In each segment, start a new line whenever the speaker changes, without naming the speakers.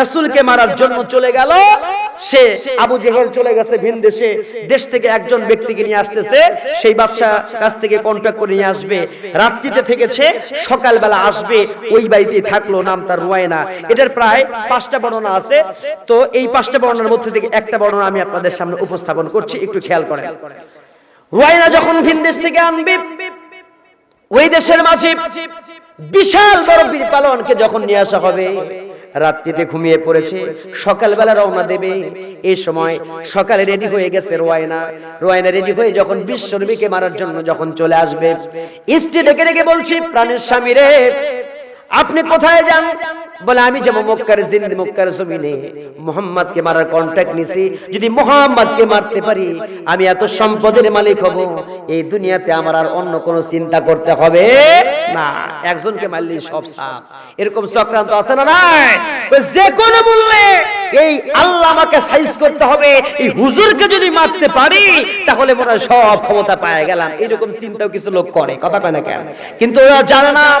রাসূলকে মারার জন্য চলে গেল। সে আবু জেহেল চলে গেছে ভিন দেশে। দেশ থেকে একজন ব্যক্তিকে নিয়ে আসতেছে। সেই বাদশা কাছ থেকে কন্ট্যাক্ট করে নিয়ে আসবে। রাত্রিতে থেকেছে, সকালবেলা আসবে। ওই বাড়িতেই থাকল, নাম তার রুয়ায়না। এটার প্রায় পাঁচটা বর্ণনা আছে। তো এই পাঁচটা বর্ণনার মধ্যে থেকে একটা বর্ণনা আমি আপনাদের সামনে উপস্থাপন করছি। একটু খেয়াল করেন। রুয়ায়না যখন ভিন দেশ থেকে আনবে, ওই দেশের মাঝে বিশাল বড় বীর পালনকে যখন নিয়ে আসা হবে রাত্রিতে ঘুমিয়ে পড়েছে। সকালবেলা রওনা দেবে। এই সময় সকালে রেডি হয়ে গেছে রোয়ায়না। রোয়ায়না রেডি হয়ে যখন বিশ্বনবীকে মারার জন্য যখন চলে আসবে স্ত্রী ডেকে ডেকে বলছি, প্রাণের স্বামী রে, আপনি কোথায় যান? বলে, আমি যাব মক্কার জিন্দি, মক্কার জমিনে। মোহাম্মদকে মারার কন্ট্রাক্ট নিছি। যদি মোহাম্মদকে মারতে পারি, আমি এত সম্পদের মালিক হব। এই দুনিয়াতে আমার আর অন্য কোনো চিন্তা করতে হবে না। একজনকে মারলেই সব সাফ। এরকম চক্রান্ত আছে না নাই? যে কোনো মূল্যে এই আল্লাহ আমাকে সাইজ করতে হবে। এই হুজুরকে যদি মারতে পারি, তাহলে মনে সব ক্ষমতা পায় গেলাম। এরকম চিন্তাও কিছু লোক করে। কথা কয় না কেন? কিন্তু ওরা জানে না।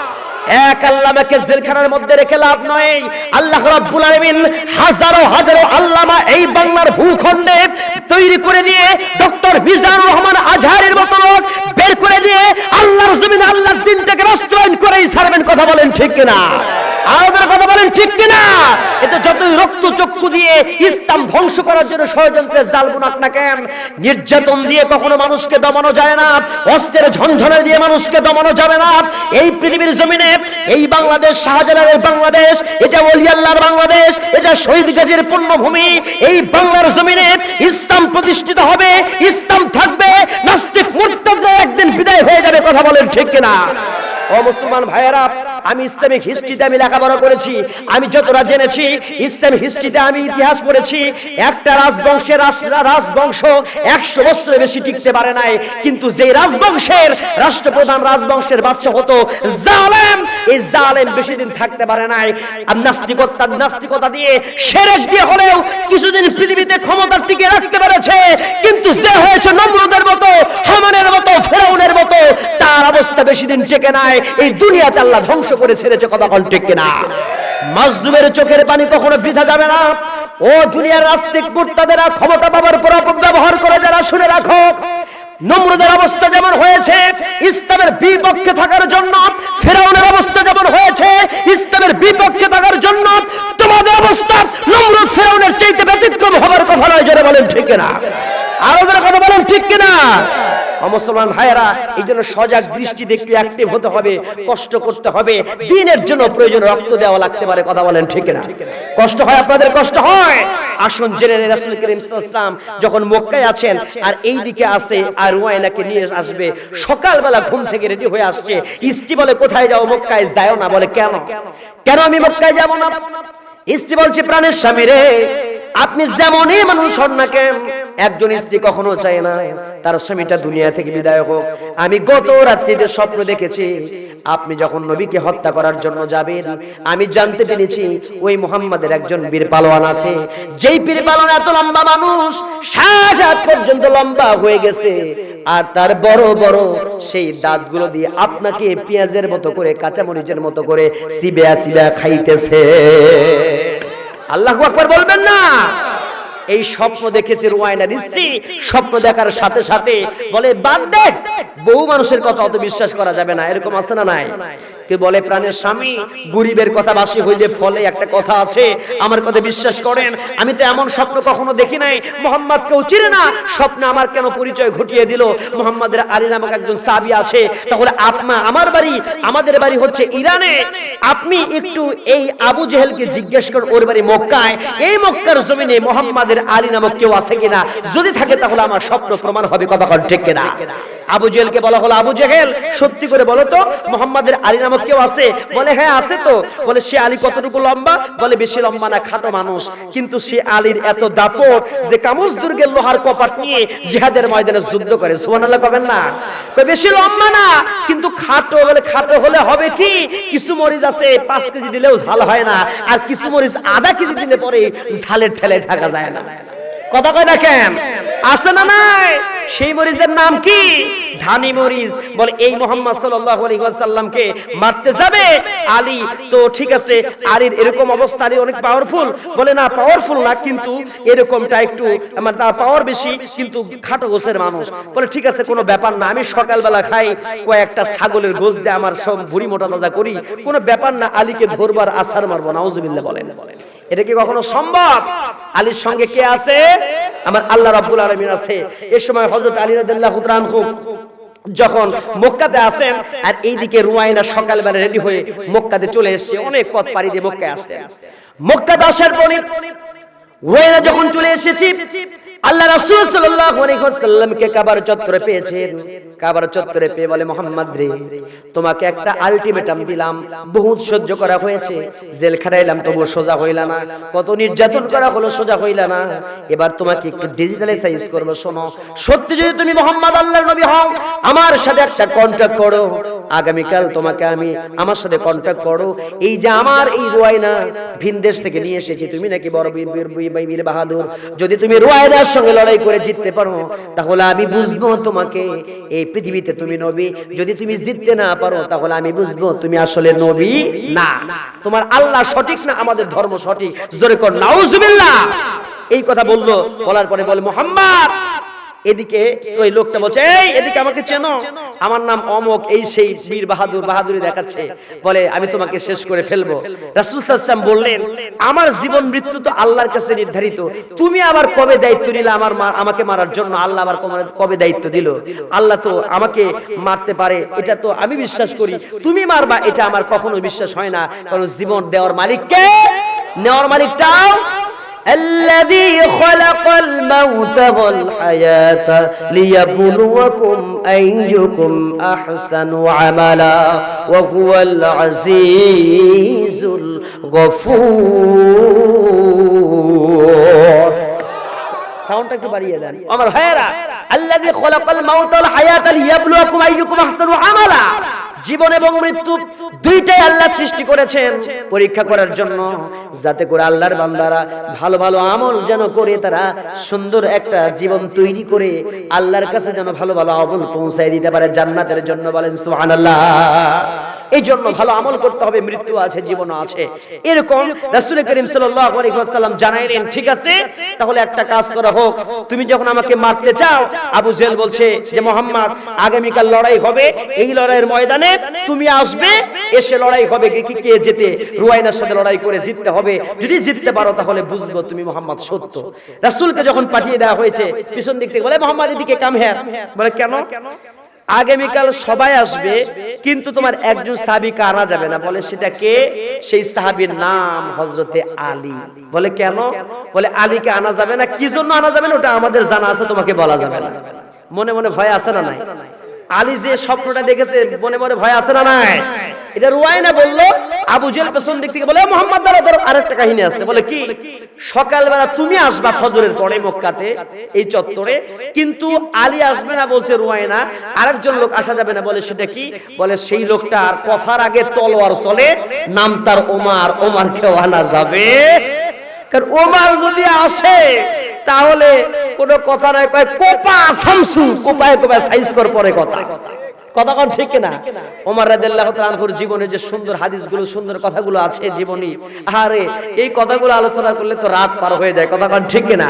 এক আল্লামাকে জেলখানার মধ্যে রেখে লাভ নয়। আল্লাহ রাব্বুল আলামিন হাজারো হাজারো আল্লামা এই বাংলার ভূখণ্ডে তৈরি করে দিয়ে ডক্টর মিজানুর রহমান আজহারের মতো লোক বের করে দিয়ে আল্লাহর জমিনে আল্লাহর দিনটাকে বাস্তবায়ন করেই ছাড়বেন, কথা বলেন ঠিক কিনা? আমাদের কথা বলেন ঠিক কিনা? যতই রক্ত চক্ষু দিয়ে ইসলাম ধ্বংস করার জন্য ষড়যন্ত্রের জাল বুনাক না কেন নির্যাতন দিয়ে কখনো মানুষকে দমানো যায় না। অস্ত্রের ঝনঝনে দিয়ে মানুষকে দমানো যাবে না। এই পৃথিবীর জমিনে, এই বাংলাদেশ, শাহজালালের বাংলাদেশ, এটা বাংলাদেশ, এটা শহীদ গাজীর পূর্ণভূমি, এই বাংলার জমিনে ইসলাম প্রতিষ্ঠিত হবে, ইসলাম থাকবে, নাস্তিক একদিন বিদায় হয়ে যাবে, কথা বলেন ঠিক কিনা? ও মুসলমান ভাইয়েরা আমি ইসলামিক হিস্ট্রিতে আমি লেখাপড়া করেছি, আমি যতটা জেনেছি ইসলাম হিস্ট্রিতে আমি ইতিহাস পড়েছি, একটা রাজবংশের রাজবংশ একশো বছরের বেশি টিকতে পারে নাই, কিন্তু যে রাজবংশের রাষ্ট্রপ্রধান রাজবংশের বাচ্চা হতো জালেম, এই জালেম বেশি দিন থাকতে পারে নাই। আর নাস্তিকতা নাস্তিকতা দিয়ে সেরেক দিয়ে হলেও কিছুদিন পৃথিবীতে ক্ষমতা টিকে রাখতে পেরেছে, কিন্তু যে হয়েছে নমরুদের মতো, হামানের মতো, ফেরাউনের মতো, তার অবস্থা বেশি দিন টেকে নাই, এই দুনিয়াতে আল্লাহ ধ্বংস করে ছেড়েছে কথা কন ঠিক কিনা? চোখের পানি কখনো বৃথা যাবে না। ও দুনিয়ার রাস্তিক মুর্তাদেরা ক্ষমতা পাবার পর ব্যবহার করে যারা শুনে রাখো, নমরুদের অবস্থা যেমন হয়েছে, ইসলামের বিপক্ষে থাকার জন্য, ফেরাউনের অবস্থা যেমন হয়েছে, ইসলামের বিপক্ষে থাকার জন্য, তোমাদের অবস্থা নমরুদ ফেরাউনের চাইতে ব্যতিক্রম হবার কথা নয়, জোরে বলেন, ঠিক কিনা আরও যারা কথা বলেন ঠিক কিনা ও মুসলমান ভাইয়েরা, এই জন্য সজাগ দৃষ্টিতে একটু অ্যাক্টিভ হতে হবে, কষ্ট করতে হবে। দিনের জন্য প্রয়োজন রক্ত দেওয়া লাগতে পারে, কথা বলেন ঠিক না কষ্ট হয়, আপনাদের কষ্ট হয়। আসুন জেনে রাসূল করিম ওয়াসাল্লাম যখন মক্কায় আছেন, আর এই দিকে আসে আর ওয়াইনাকে নিয়ে আসবে। সকালবেলা ঘুম থেকে রেডি হয়ে আসছে। স্ত্রী বলে, কোথায় যাও মক্কায়? যাও না। বলে, কেন? কেন আমি মক্কায় যাব না? স্ত্রী বলছে, প্রাণের স্বামী রে, আপনি যেমনই মানুষ হন না কেন একজন স্ত্রী কখনো চায় না, তার স্বামীটা দুনিয়া থেকে বিদায় হোক। আমি গত রাত্রিতে স্বপ্ন দেখেছি, আপনি যখন নবীকে হত্যা করার জন্য যাবেন, আমি জানতে পেরেছি ওই মুহাম্মাদের একজন বীর পালোয়ান আছে। যেই বীর পালোয়ান এত লম্বা মানুষ ষাট পর্যন্ত লম্বা হয়ে গেছে। আর তার বড় বড় সেই দাঁতগুলো দিয়ে আপনাকে পেঁয়াজের মতো করে, কাঁচামরিচের মতো করে সিবেয়া সিবেয়া খাইতেছে। আল্লাহ আকবার বলবেন না। এই স্বপ্ন দেখেছে রুয়াইনার স্ত্রী স্বপ্ন দেখার সাথে সাথে বলে, বাদ দেখ বহু মানুষের কথা অত বিশ্বাস করা যাবে না। এরকম আছে না নাই? কে বলে, প্রাণের স্বামী, গরিবের কথা বাসি হইলে ফলে একটা কথা আছে, আমার কথা বিশ্বাস করেন। আমি তো এমন স্বপ্ন কখনো দেখি নাই। মোহাম্মদ কেউ চিনে না, স্বপ্নে আমার কেন পরিচয় ঘটিয়ে দিল? মোহাম্মদের আলী নামক একজন সাবি আছে। তাহলে আপনা আমার বাড়ি, আমাদের বাড়ি হচ্ছে ইরানে। আপনি একটু এই আবু জেহেলকে জিজ্ঞেস করুন, ওর বাড়ি মক্কায়? এই মক্কার জমিনে মোহাম্মদের আলী নামক কেউ আছে কিনা? যদি থাকে, তাহলে আমার স্বপ্ন প্রমাণ হবে, কথা কন ঠিক কিনা? আবু জেহেলকে বলা হলো, আবু জেহেল, সত্যি করে বলো তো, মোহাম্মদের আলী নামক কেউ আছে? বলে হ্যাঁ আছে তো। বলে, সে আলী কতটুকু লম্বা? বলে, বেশি লম্বা না, খাটো মানুষ। কিন্তু সে আলীর এত দাপট যে কামুজ দুর্গের লোহার কপাট নিয়ে জিহাদের ময়দানে যুদ্ধ করে। সুবহানাল্লাহ কবেন না? বেশি লম্বা না, কিন্তু খাটো। বলে, খাটো হলে হবে কি? কিছু মরিচ আছে, পাঁচ কেজি দিলেও ঝাল হয় না। আর কিছু মরিচ আধা কেজি দিলে পরে ঝালের ঠেলে থাকা যায় না। কথা কয় দেখেন? আছে না নাই? সেই মরিচের নাম কি? ধানি মরিচ। বলে, এই মোহাম্মদ ওয়াসাল্লামকে মারতে যাবে? আলী, তো ঠিক আছে, আলীর এরকম অবস্থা, আলী অনেক পাওয়ারফুল বলে, না পাওয়ারফুল না, কিন্তু এরকমটা একটু, আমার তার পাওয়ার বেশি, কিন্তু খাটো গোছের মানুষ। বলে, ঠিক আছে, কোনো ব্যাপার না, আমি সকালবেলা খাই, কয়েকটা ছাগলের গোশ দিয়ে আমার সব ভুড়ি মোটা তাজা করি। কোনো ব্যাপার না, আলীকে ধরবার আসার মারবো, নাউজুবিল্লাহ বলেন। এটা কি কখনো সম্ভব? আলীর সঙ্গে কে আছে? আমার আল্লাহ রাব্বুল আলামিন আছে। এই সময় হযরত আলী রাদিয়াল্লাহু তাআলা যখন মক্কাতে আসেন, আর এইদিকে রুয়াইনা সকালবেলা রেডি হয়ে মক্কাতে চলে এসেছে, অনেক পথ পাড়ি দিয়ে মক্কায় আসেন মক্কাতে আসার পরে রুয়াইনা যখন চলে এসেছি আল্লাহ রাসূল সাল্লাল্লাহু আলাইহি ওয়াসাল্লামকে কাবার চত্বরে পেয়েছেন। কাবার চত্বরে পেয়ে বলে, মোহাম্মদ রে, তোমাকে একটা আলটিমেটাম দিলাম। বহুত সহ্য করা হয়েছে। জেল খাটাইলাম তবু সোজা হইলা না। কত নির্যাতন করা হলো, সোজা হইলা না। এবার তোমাকে একটু ডিজিটালাইজ করব, শোনো। সত্যি যদি তুমি মোহাম্মদ আল্লাহর নবী হও, আমার সাথে একটা কন্ট্যাক্ট করো। আগামীকাল তোমাকে আমি আমার সাথে কন্ট্যাক্ট করো। এই যে আমার এই রুয়াইনা ভিন দেশ থেকে নিয়ে এসেছি, তুমি নাকি বড় বীর বীর বাহাদুর? যদি তুমি রুয়াইনার সঙ্গে লড়াই করে জিততে পারো, তাহলে আমি বুঝব তোমাকে। এই পৃথিবীতে তুমি নবী, যদি তুমি জিততে না পারো, তাহলে আমি বুঝব তুমি আসলে নবী না। তোমার আল্লাহ সঠিক না, আমাদের ধর্ম সঠিক। জোরে কর, নাউজুবিল্লাহ। এই কথা বলল, বলার পরে বলে, মোহাম্মদ! এদিকে ওই লোকটা বলছে, এই, এদিকে আমাকে চেনো। আমার নাম অমক এই সেই বীর বাহাদুর, বাহাদুরি দেখাচ্ছে। বলে, আমি তোমাকে শেষ করে ফেলব। রাসূল সাল্লাল্লাহু বললেন, আমার জীবন মৃত্যু তো আল্লাহর কাছে নির্ধারিত। তুমি আবার কবে দায়িত্ব নিলে আমার আমাকে মারার জন্য? আল্লাহ আবার কবে- দায়িত্ব দিল? আল্লাহ তো আমাকে মারতে পারে, এটা তো আমি বিশ্বাস করি। তুমি মারবা, এটা আমার কখনো বিশ্বাস হয় না। কারণ জীবন দেওয়ার মালিক কে নেওয়ার মালিকটাও الذي خلق الموت والحياة ليبلوكم أيكم أحسن عملا وهو العزيز الغفور সাউন্ডটা একটু বাড়িয়ে দেন আমার ভাইয়েরা আল্লাযী খলাকাল মাউতা ওয়াল হায়াতা লিয়াবলুয়াকুম আইয়ুকুম আহসানু আমালা জীবন এবং মৃত্যু দুইটাই আল্লাহ সৃষ্টি করেছেন পরীক্ষা করার জন্য, যাতে করে আল্লাহর বান্দারা ভালো ভালো আমল যেন করে, তারা সুন্দর একটা জীবন তৈরি করে, আল্লাহর কাছে যেন ভালো ভালো আমল পৌঁছায় দিতে পারে জান্নাতের জন্য বলেন সুবহানাল্লাহ। এই জন্য ভালো আমল করতে হবে, মৃত্যু আছে জীবনও আছে। এরকম রাসূল করিম ওয়াসাল্লাম জানাইলেন, ঠিক আছে, তাহলে একটা কাজ করা হোক। তুমি যখন আমাকে মারতে চাও, আবু জেল বলছে যে, মোহাম্মদ, আগামীকাল লড়াই হবে। এই লড়াইয়ের ময়দানে তুমি আসবে, এসে লড়াই হবে কি, কে যেতে রুয়াইনার সাথে লড়াই করে জিততে হবে। যদি জিততে পারো, তাহলে বুঝব তুমি মোহাম্মদ সত্য। রাসূলকে যখন পাঠিয়ে দেওয়া হয়েছে, পিছন দিক থেকে বলে, মোহাম্মদ, এদিকে কাম হ্যাঁ বলে, কেন? আগামীকাল সবাই আসবে, কিন্তু তোমার একজন সাহাবিকে আনা যাবে না? বলে সেটা কে? সেই সাহাবির নাম হজরতে আলী। বলে কেন? বলে আলীকে আনা যাবে না। কি জন্য আনা যাবে না? ওটা আমাদের জানা আছে, তোমাকে বলা যাবে না। মনে মনে ভয় আছে না নাই? আলী যে স্বপ্নটা দেখেছে, মনে মনে ভয় আছে না নাই? এটা রুয়াইনা বলল, আবু জেল পেছন দিক থেকে বলে, মোহাম্মদ দাঁড়া ধরো আরেকটা কাহিনী আছে। বলে কি? সকালবেলা তুমি আসবা ফজরের পরে মক্কাতে, এই চত্বরে, কিন্তু আলী আসবে না বলছে রুয়াইনা, আরেকজন লোক আসা যাবে না। বলে, সেটা কি? বলে, সেই লোকটার কথার আগে তলোয়ার চলে, নাম তার ওমার ওমার কেউ আনা যাবে। কারণ ওমার যদি আসে তাহলে কোনো কথা নাই, কয়, কোপা শামসু। কোপায় কোপায় সাইজ কর, পরে কথা। কথা কোন ঠিক না ওমর রাদিয়াল্লাহু তাআলা আনহুর জীবনে যে সুন্দর হাদিসগুলো, সুন্দর কথাগুলো আছে জীবনী আরে এই কথাগুলো আলোচনা করলে তো রাত পার হয়ে যায়। কথা কোন ঠিক না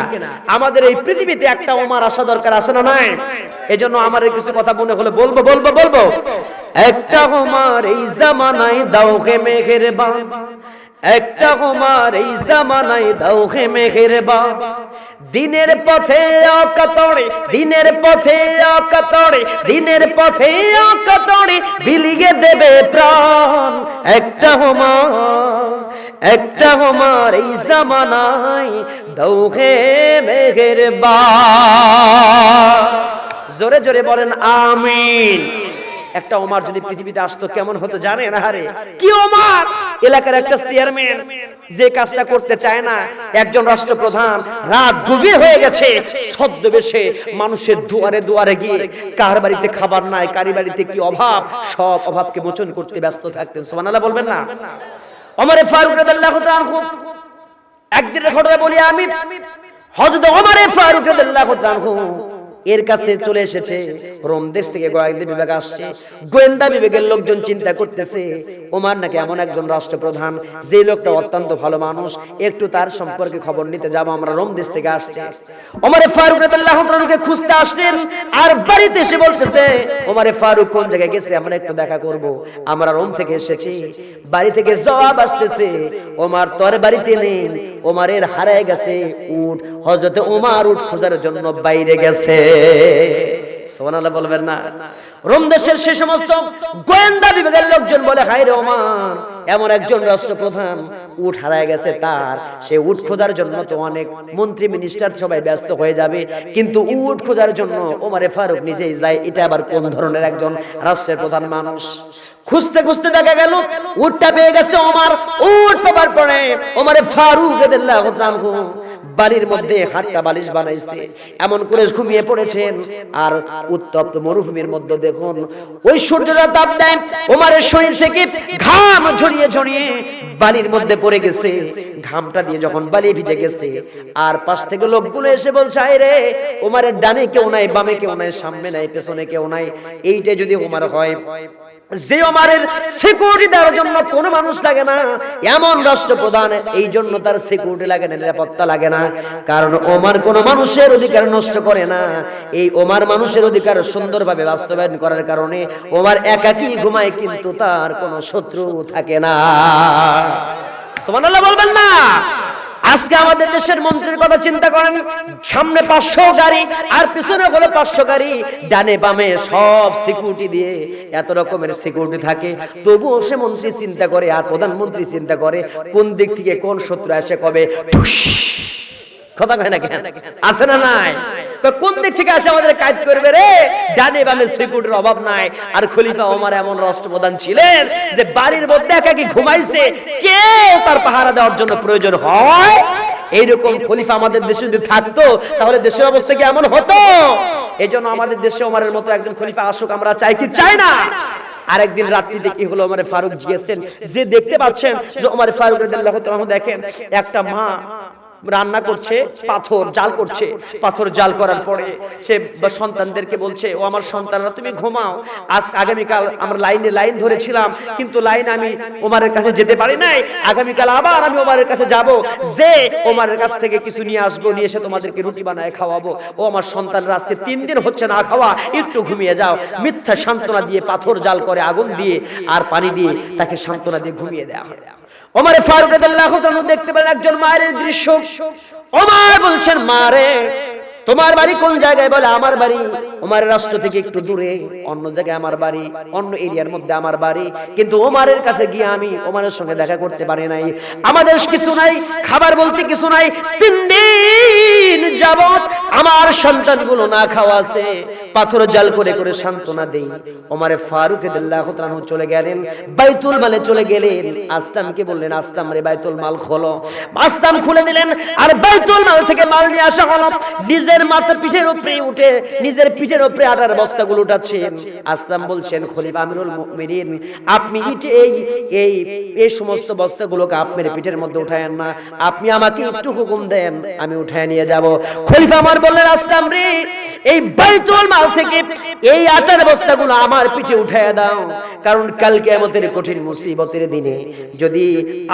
আমাদের এই পৃথিবীতে একটা ওমর আসা দরকার আছে না নাই? এজন্য আমার কিছু কথা মনে হলে বলব বলব বলব। একটা ওমর এই জামানায় দাও হে মেঘের বান একটা হোমার এই জামানায় দাও হে মেঘের বাপ দিনের পথে অকাতরে, দিনের পথে অকাতরে, দিনের পথে অকাতরে বিলিয়ে দেবে প্রাণ। একটা হোমার একটা হোমার এই জামানায় দাও হে মেঘের বাপ জোরে জোরে বলেন, আমিন। একটা ওমার যদি পৃথিবীতে আসতো কেমন হতো জানেন? আরে কি ওমার? এলাকার একটা চেয়ারম্যান যে কাজটা করতে চায় না একজন রাষ্ট্রপ্রধান রাত গভীর হয়ে গেছে ছদ্মবেশে মানুষের দুয়ারে দুয়ারে গিয়ে কার বাড়িতে খাবার নাই কারি বাড়িতে কি অভাব? সব অভাবকে মোচন করতে ব্যস্ত থাকতেন। সুবহানাল্লাহ বলবেন না? ওমরে ফারুক রাদিয়াল্লাহু তাআলা একদিনের ঘটনা বলি আমি। হযরত ওমরে ফারুক রাদিয়াল্লাহু তাআলা এর কাছে চলে এসেছে। রোম দেশ থেকে গোয়েন্দা বিভাগ আসছে। গোয়েন্দা বিভাগের লোকজন চিন্তা করতেছে, ওমার নাকি এমন একজন রাষ্ট্রপ্রধান, যে লোকটা অত্যন্ত ভালো মানুষ, একটু তার সম্পর্কে খবর নিতে যাব, আমরা রোম দেশ থেকে আসছে। ওমরে ফারুক রাদিয়াল্লাহু তাআলাকে খুঁজতে আসলেন, আর বাড়িতে এসে বলতেছে, ওমরে ফারুক কোন জায়গায় গেছে? আমরা একটু দেখা করব। আমরা রোম থেকে এসেছি। বাড়ি থেকে জবাব আসতেছে, ওমার তোর বাড়িতে নেই। ওমারের হারায় গেছে উট। হযরতে ওমার উট খোঁজার জন্য বাইরে গেছে। সুবহানাল্লাহ বলবেন না। রোম দেশের সে সমস্ত গোয়েন্দা বিভাগের লোকজন বলে, হায় রে ওমান এমন একজন রাষ্ট্রপ্রধান উট হারায় গেছে তার। সে উট খোঁজার জন্য তো অনেক মন্ত্রী মিনিস্টার সবাই ব্যস্ত হয়ে যাবে। কিন্তু উট খোঁজার জন্য ওমারে ফারুক নিজেই যায়। এটা আবার কোন ধরনের একজন রাষ্ট্রের প্রধান মানুষ? খুঁজতে খুঁজতে দেখা গেল, উটটা পেয়ে গেছে ওমার। উট পাবার পরে ওমারে ফারুক বালির মধ্যে হাটটা বালিশ বানাইছে। এমন করে ঘুমিয়ে পড়েছেন। আর উত্তপ্ত মরুভূমির মধ্যে দেখুন, ওই সূর্যটা তাপ দেয় ওমারের শরীর থেকে ঘাম ঝরিয়ে ঝরিয়ে বালির মধ্যে পড়ে গেছে। ঘামটা দিয়ে যখন বালি ভিজে গেছে, আর পাশ থেকে লোকগুলো এসে বলছে, আয় রে ওমারের ডানে কেউ নাই, বামে কেউ নাই, সামনে নাই, পেছনে কেউ নাই। এইটা যদি ওমার হয় যে ওমারের সিকিউরিটি দেওয়ার জন্য কোনো মানুষ লাগে না, এমন রাষ্ট্রপ্রধান এই জন্য তার সিকিউরিটি লাগে না, নিরাপত্তা লাগে না। কারণ ওমার কোন মানুষের অধিকার নষ্ট করে না। এই ওমার মানুষের অধিকার সুন্দরভাবে বাস্তবায়ন করার কারণে ওমার একাকী ঘুমায় কিন্তু তার কোনো শত্রু থাকে না। সুবহানাল্লাহ বলবেন না। আজকে আমাদের দেশের মন্ত্রীর কথা চিন্তা করেন। সামনে পাঁচশো গাড়ি আর পিছনে হলো পাঁচশো গাড়ি। ডানে বামে সব সিকিউরিটি দিয়ে এত রকমের সিকিউরিটি থাকে। তবুও সে মন্ত্রী চিন্তা করে আর প্রধানমন্ত্রী চিন্তা করে কোন দিক থেকে কোন শত্রু এসে কবে। কথা কয় না কেন? আছে না নাই? কোন দিক থেকে আসে আমাদের কাজ করবে রে? ডানে বামে সিকিউরিটির অভাব নাই। আর খলিফা ওমর এমন রাষ্ট্রপ্রধান ছিলেন যে বাড়ির মধ্যে একাকি ঘুমাইছে। কেউ তার পাহারা দেওয়ার জন্য প্রয়োজন হয়? এইরকম খলিফা আমাদের দেশে যদি থাকতো তাহলে দেশের অবস্থা কি এমন হতো? এই জন্য আমাদের দেশে ওমারের মতো একজন খলিফা আসুক আমরা চাই কি চাই না? আরেকদিন রাত্রিতে কি হলো? ওমরে ফারুক গিয়েছেন যে দেখতে পাচ্ছেন যে ওমরে ফারুক রাদিয়াল্লাহু তাআলা দেখেন একটা মা রান্না করছে পাথর জাল করছে। পাথর জাল করার পরে সে সন্তানদেরকে বলছে ও আমার সন্তানরা তুমি ঘুমাও। আজ আগামীকাল আমরা লাইনে লাইন ধরেছিলাম কিন্তু লাইন আমি ওমারের কাছে যেতে পারি নাই। আগামীকাল আবার আমি ওমারের কাছে যাব। যে ওমারের কাছ থেকে কিছু নিয়ে আসব নিয়ে এসে তোমাদেরকে রুটি বানায় খাওয়াবো। ও আমার সন্তানরা আজকে তিন দিন হচ্ছে না খাওয়া। একটু ঘুমিয়ে যাও। মিথ্যা সান্ত্বনা দিয়ে পাথর জাল করে আগুন দিয়ে আর পানি দিয়ে তাকে সান্ত্বনা দিয়ে ঘুমিয়ে দেওয়া হয়। ওমর ফারুক রাদিয়াল্লাহু তাআলা দেখতে পেলেন একজন মায়ের দৃশ্য। ওমর বলছেন, মারে, তোমার বাড়ি কোন জায়গায়? বলে, আমার বাড়ি ওমারের রাষ্ট্র থেকে একটু দূরে, অন্য জায়গায় আমার বাড়ি, অন্য এরিয়ার মধ্যে আমার বাড়ি। কিন্তু ওমারের কাছে গিয়ে আমি ওমারের সঙ্গে দেখা করতে পারি নাই। আমাদের কিছু নাই, খাবার বলতে কিছু নাই। তিন দিন যাবত আমার সন্তানগুলো না খাওয়া আছে। পাথর জাল করে করে সান্ত্বনা দেই। ওমারে ফারুক রাদিয়াল্লাহু চলে গেলেন। বাইতুল মালে চলে গেলেন। আসলামকে বললেন, আসলাম রে বাইতুল মাল খোলো। আসলাম খুলে দিলেন, আর বাইতুল মাল থেকে মাল নিয়ে আসা হলো। নিজের মাথার পিঠের উপরে উঠে, নিজের পিঠের উপরে আটার বস্তাগুলো উঠাচ্ছেন। আসলাম বলছেন, খলিফা আমিরুল মুমিনিন, আপনি এই এই এই সমস্ত বস্তাগুলোকে আপনার পিঠের মধ্যে উঠায়েন না। আপনি আমাকে একটু হুকুম দেন, আমি উঠায় নিয়ে যাব। খলিফা আমার বললেন আসলাম রে এই বাইতুল মাল থেকে এই আটার বস্তাগুলো আমার পিঠে উঠায় দাও। কারণ কাল কিয়ামতের কঠিন মুসিবতের দিনে যদি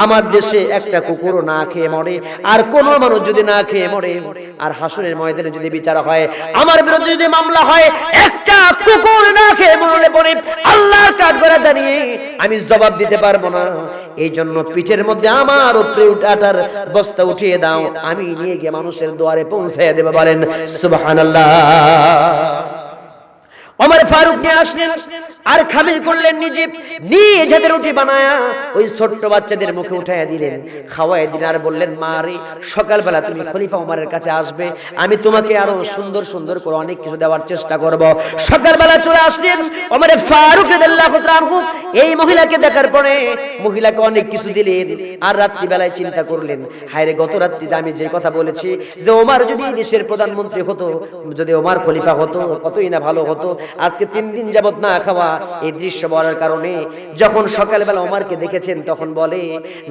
আমার দেশে একটা কুকুর না খেয়ে মরে, আর কোন মানুষ যদি না খেয়ে মরে, আর হাসুরের ময়দানে যদি বিচার হয়, আমার বিরুদ্ধে যদি মামলা হয়, একটা কুকুর না খেয়ে মরলে পরে আল্লাহর কাঠ করে দাঁড়িয়ে আমি জবাব দিতে পারব না। এই জন্য পিঠের মধ্যে আমার উপরে উঠাটার বস্তা উঠিয়ে দাও। আমি নিয়ে গিয়ে মানুষের দুয়ারে পৌঁছে দেবে বলেন সুবহানাল্লাহ। ওমর ফারুক নিয়ে আসলেন। আর খামিল করলেন নিজে। নিজ হাতে রুটি বানায়া ওই ছোট্ট বাচ্চাদের মুখে উঠাইয়া দিলেন। খাওয়াই দিলেন আর বললেন, মা রে, সকালবেলা তুমি খলিফা ওমরের কাছে আসবে। আমি তোমাকে আরও সুন্দর সুন্দর করে অনেক কিছু দেওয়ার চেষ্টা করব। সকালবেলা চলে আসলেন ওমর ফারুক এই মহিলাকে দেখার পরে মহিলাকে অনেক কিছু দিলেন আর রাত্রিবেলায় চিন্তা করলেন হায়রে গত রাত্রিতে আমি যে কথা বলেছি যে ওমর যদি দেশের প্রধানমন্ত্রী হতো, যদি ওমর খলিফা হতো, কতই না ভালো হতো। আজকে তিন দিন যাবত না খাওয়া এই দৃশ্য বলার কারণে যখন সকালবেলা ওমরকে দেখেছেন, তখন বলে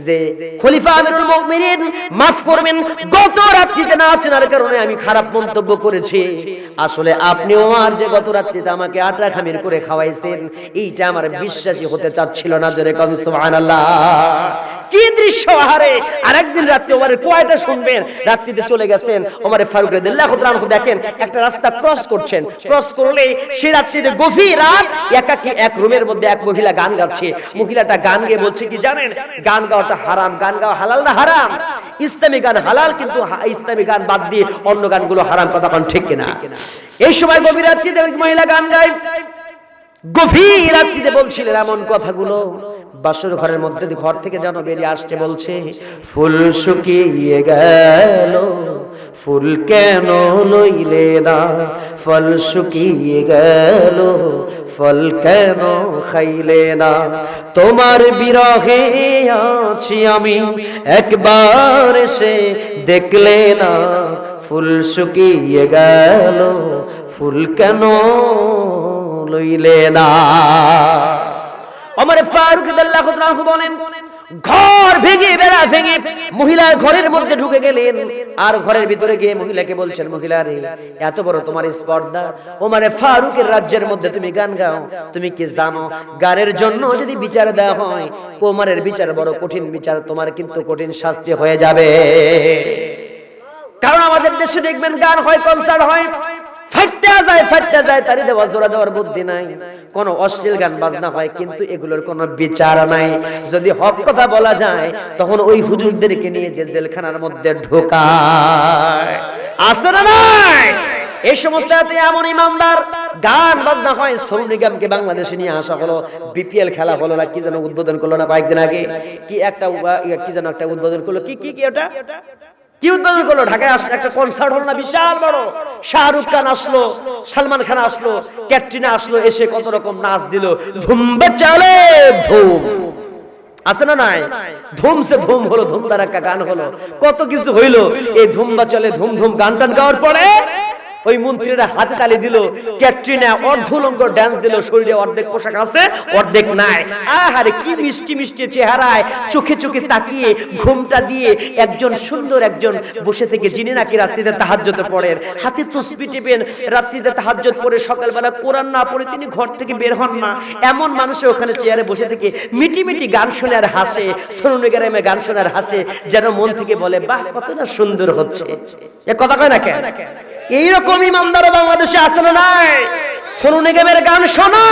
যে, খলিফা আমিরুল মুমিনিন, মাফ করবেন, গত রাত্রিতে না চেনার কারণে আমি খারাপ মন্তব্য করেছি। আসলে আপনি ওমর যে গত রাত্রিতে আমাকে আটা খামির করে খাওয়াইছেন, এইটা আমার বিশ্বাসই হতে চাচ্ছিল না, জোরে কম সুবহানাল্লাহ। কি দৃশ্য? আহারে, আরেকদিন রাত্রে ওমরের কয়টা শুনবেন। রাত্রিতে চলে গেছেন ওমরে ফারুক রাদিয়াল্লাহু তাআলা দেখেন, একটা রাস্তা ক্রস করছেন। ক্রস করলে সেই রাত্রিতে গভীর রাত একাকী এক রুমের মধ্যে এক মহিলা গান গাচ্ছে। মহিলাটা গান গেয়ে বলছে কি জানেন? গান গাওয়াটা হারাম, গান গাওয়া হালাল না হারাম? ইসলামী গান হালাল, কিন্তু ইসলামী গান বাদ দিয়ে অন্য গানগুলো হারাম কথা কোন ঠিক কিনা? এই সময় গভীর রাত্রিতে মহিলা গান গায়। গভীর রাত্রিতে বলছিলেন, এমন কথাগুলো বাসর ঘরের মধ্যে ঘর থেকে যেন বেরিয়ে আসছে, বলছে, ফুল শুকিয়ে গেল, ফুল কেন লইলে না? ফল শুকিয়ে গেল, ফল কেন খাইলে না? তোমার বিরহে আছি আমি, একবার সে দেখলে না? ফুল শুকিয়ে গেল, ফুল কেন লইলে না? আমার ফারুক তাআলা বলেন, ঘর ভেঙে, বেড়া ভেঙে মহিলা ঘরের মধ্যে ঢুকে গেলেন। আর ঘরের ভিতরে গিয়ে মহিলাকে বলছেন, মহিলা রে, এত বড় তোমার স্পর্ধা। ওমারে ফারুকের রাজ্যের মধ্যে তুমি গান গাও। তুমি কি জানো, গানের জন্য যদি বিচার দেওয়া হয় কোমারের বিচার বড় কঠিন বিচার, তোমার কিন্তু কঠিন শাস্তি হয়ে যাবে। কারণ আমাদের দেশে দেখবেন, গান হয়, কনসার্ট হয়। ফাটতে যায় ফাটতে যায় তারি দেওয়া জোড়া দেওয়ার বুদ্ধি নাই। অশ্লীল গান বাজনা হয়, কিন্তু এগুলোর বিচার নাই। যদি হক কথা বলা যায়, তখন ওই হুজুরদেরকে নিয়ে যে জেলখানার মধ্যে ঢোকায়। আছে না নাই? এই সমস্ত এমন ইমানদার গান বাজনা হয় সোনু নিগমকে বাংলাদেশে নিয়ে আসা হলো, বিপিএল খেলা হলো না, কি যেন উদ্বোধন করল না কয়েকদিন আগে। কি একটা কি যেন একটা উদ্বোধন করল, কি কি কি ওটা? কি উদ্বোধন করল? ঢাকায় আসলো একটা কনসার্ট হলো না, বিশাল বড়। শাহরুখ খান আসলো, সালমান খান আসলো, ক্যাটরিনা আসলো, এসে কত রকম নাচ দিল। ধুমবে চলে ধুম। আছে না নাই? ধুম সে ধুম হলো, ধুম তার একটা গান হলো। কত কিছু হইল, এই ধুম বা চলে ধুম ধুম গান টান গাওয়ার পরে ওই মন্ত্রীরা হাতে তালি দিল, ক্যাটরিনা, অর্ধলঙ্গ ড্যান্স দিল, শরীরে অর্ধেক পোশাক আছে, অর্ধেক নাই। আহারে, কি মিষ্টি মিষ্টি চেহারায় চোখে চোখে তাকিয়ে, ঘুমটা দিয়ে একজন সুন্দর একজন বসে থেকে যিনি নাকি রাত্রিতে তাহাজ্জতে পড়েন। হাতে তসবি টিপেন, রাত্রিতে তাহাজ্জত পড়ে সকালবেলা কোরআন না পড়ে তিনি ঘর থেকে বের হন না। এমন মানুষের ওখানে চেয়ারে বসে থেকে মিটি মিটি গান শুনে আর হাসে সোনু গ্রামে গান শোনে আর হাসে, যেন মন থেকে বলে, বাহ কত না সুন্দর হচ্ছে। এ কথা কয় না কেন? এইরকম ইমানদারও বাংলাদেশে না নাই। সোনু নিগমের গান শোনা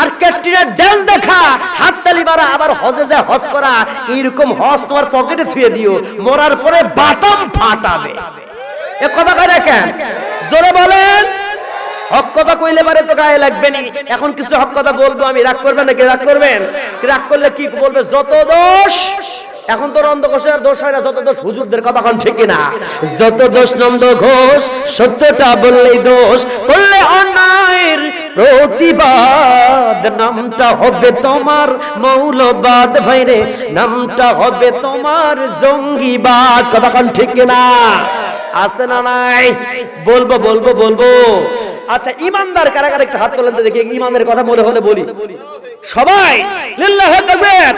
আর ক্যাটরিনার ড্যান্স দেখা। হাততালি মারা, আবার হজে যায় হজ করা। এইরকম হজ তোমার পকেটে থুয়ে দিও, মরার পরে বাটাম ফাটাবে। এ কথা কয় না কেন জোরে বলেন। হক কথা কইলে পারে তো গায়ে লাগবে নি। এখন কিছু হক কথা বলব আমি। রাগ করবেন নাকি? রাগ করবেন? রাগ করলে কি বলবে? যত দোষ এখন তো নন্দ দোষ হয় না, যত দোষ হুজুরদের কথা কোন ঠিক না যত দোষ নন্দ ঘোষ, সত্যটা বললেই দোষ করলে অন্যায়ের প্রতিবাদ। নামটা হবে তোমার মৌলবাদ ভাইরে, নামটা হবে তোমার জঙ্গিবাদ। কথা কোন ঠিক না আছে না নাই? বলব বলব বলব। আচ্ছা ইমানদার কারা একটা হাত তোলেন তো দেখি, ইমানের কথা মনে হলে বলি। সবাই, লিল্লাহ তাকবীর।